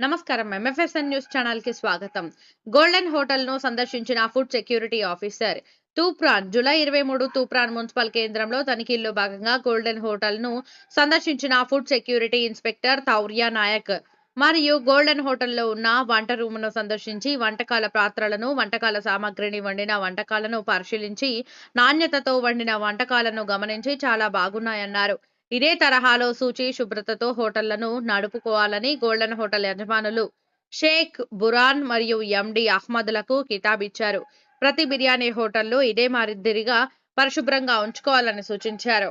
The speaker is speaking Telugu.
నమస్కారం. ఎంఎఫ్ఎస్ఎన్ న్యూస్ ఛానల్కి స్వాగతం. గోల్డెన్ హోటల్ను సందర్శించిన food security officer Toopran July ఇరవై మూడు తూప్రాన్ మున్సిపల్ కేంద్రంలో తనిఖీల్లో భాగంగా గోల్డెన్ హోటల్ను సందర్శించిన food security inspector Tourya Nayak. మరియు గోల్డెన్ హోటల్లో ఉన్న వంట రూమును సందర్శించి వంటకాల పాత్రలను వంటకాల సామాగ్రిని వండిన వంటకాలను పరిశీలించి నాణ్యతతో వండిన వంటకాలను గమనించి చాలా బాగున్నాయన్నారు. ఇదే తరహాలో సూచి శుభ్రతతో హోటళ్ళను నడుపుకోవాలని గోల్డెన్ హోటల్ యజమానులు షేక్ బురాన్ మరియు ఎండి అహ్మద్లకు కితాబిచ్చారు. ప్రతి బిర్యానీ హోటల్లో ఇదే మాదిరిగా పరిశుభ్రంగా ఉంచుకోవాలని సూచించారు.